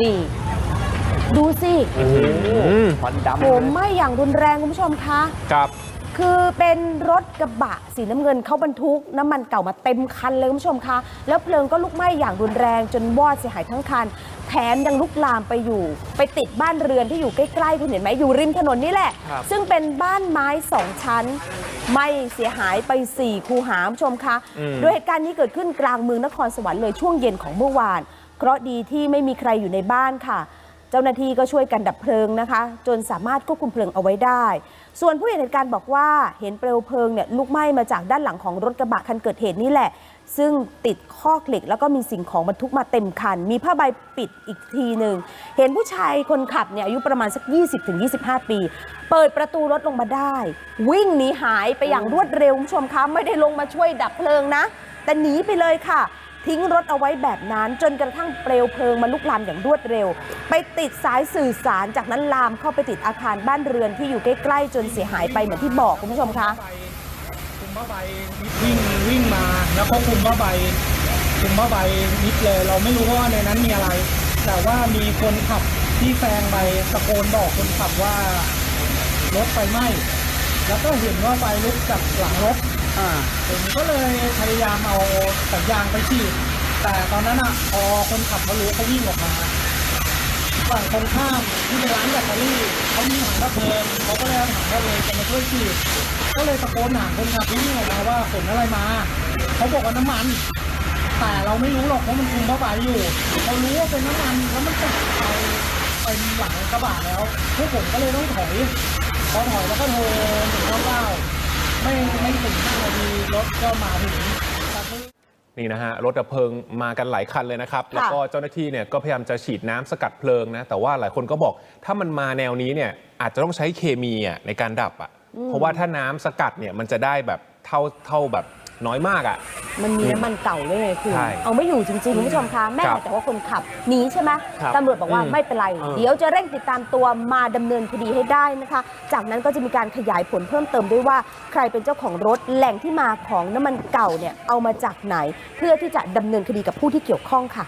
นี่ ดูสิอืมควันดำโหมไหม้อย่างรุนแรงคุณผู้ชมคะครับคือเป็นรถกระบะสีน้ำเงินเข้าบรรทุกน้ำมันเก่ามาเต็มคันเลยคุณผู้ชมคะ แล้วเพลิงก็ลุกไหม้อย่างรุนแรงจนวอดเสียหายทั้งคัน แถมยังลุกลามไปอยู่ ไปติดบ้านเรือนที่อยู่ใกล้ๆคุณเห็นไหมอยู่ริมถนนนี่แหละครับซึ่งเป็นบ้านไม้สองชั้นไหม้เสียหายไป 4 คูหาคุณผู้ชมคะอืมโดยเหตุการณ์นี้เกิดขึ้นกลางเมืองนครสวรรค์เลยช่วงเย็นของเมื่อวาน เพราะดีที่ไม่มีใครอยู่ในบ้านค่ะ เจ้าหน้าที่ก็ช่วยกันดับเพลิงนะคะ จนสามารถควบคุมเพลิงเอาไว้ได้ ส่วนผู้เห็นเหตุการณ์บอกว่าเห็นเปลวเพลิงเนี่ยลุกไหม้มาจากด้านหลังของรถกระบะคันเกิดเหตุนี่แหละ ซึ่งติดคอกเหล็ก แล้วก็มีสิ่งของบรรทุกมาเต็มคัน มีผ้าใบปิดอีกทีหนึ่งเห็นผู้ชายคนขับเนี่ยอายุประมาณสัก 20-25 ปี เปิดประตูรถลงมาได้ วิ่งหนีหายไปอย่างรวดเร็วคุณผู้ชมคะไม่ได้ลงมาช่วยดับเพลิงนะแต่หนีไปเลยค่ะ ทิ้งรถเอาไว้แบบนั้นจนกระทั่งเปลวเพลิงมันลุกลามอย่างรวดเร็ว ไปติดสายสื่อสารจากนั้นลามเข้าไปติดอาคารบ้านเรือนที่อยู่ใกล้ๆ จนเสียหายไปเหมือนที่บอกคุณผู้ชมคะคุมผ้าใบวิ่งวิ่งมาแล้วเขาคุมผ้าใบคุมผ้าใบนิดเลยเราไม่รู้ว่าในนั้นมีอะไร แต่ว่ามีคนขับที่แซงไปตะโกนบอกคนขับว่ารถไฟไหม้แล้วก็เห็นว่าไฟลุกจากหลังรถอ่าผมก็เลยพยายามเอาสัญญาณไปฉีด แต่ตอนนั้นอะพอคนขับเขารู้เขาวิ่งออกมาฝั่งตรงข้ามที่เป็นร้านแบตเตอรี่เขามีถังดับเพลิงเขาก็เลยเอาถังดับเพลิงจะมาช่วยฉีดก็เลยตะโกนถามคนขับที่วิ่งออกมาว่าขนอะไรมาเขาบอกว่าน้ำมัน แต่เราไม่รู้หรอกเพราะมันคุมผ้าใบอยู่เรารู้ว่าเป็นน้ำมันแล้วมันติดไปไปหลังกระบะแล้วพวกผมก็เลยต้องถอยพอถอยแล้วก็โทรหนึ่งเก้าเก้าไม่ไม่ถึงห้านาทีรถก็มาถึง นี่นะฮะรถดับเพลิงมากันหลายคันเลยนะครับ แล้วก็เจ้าหน้าที่เนี่ยก็พยายามจะฉีดน้ำสกัดเพลิงนะแต่ว่าหลายคนก็บอกถ้ามันมาแนวนี้เนี่ยอาจจะต้องใช้เคมีอะในการดับอะเพราะว่าถ้าน้ำสกัดเนี่ยมันจะได้แบบเท่าเท่าแบบ น้อยมากอะ มันมีน้ำมันเก่าด้วยไงคุณ ใช่เอาไม่อยู่จริงๆคุณผู้ชมคะแม่ครับแต่ว่าคนขับหนีใช่ไหมครับตำรวจบอกว่าอืมไม่เป็นไร เออ เดี๋ยวจะเร่งติดตามตัวมาดำเนินคดีให้ได้นะคะ จากนั้นก็จะมีการขยายผลเพิ่มเติมด้วยว่า ใครเป็นเจ้าของรถแหล่งที่มาของน้ำมันเก่าเนี่ยเอามาจากไหน เพื่อที่จะดำเนินคดีกับผู้ที่เกี่ยวข้องค่ะ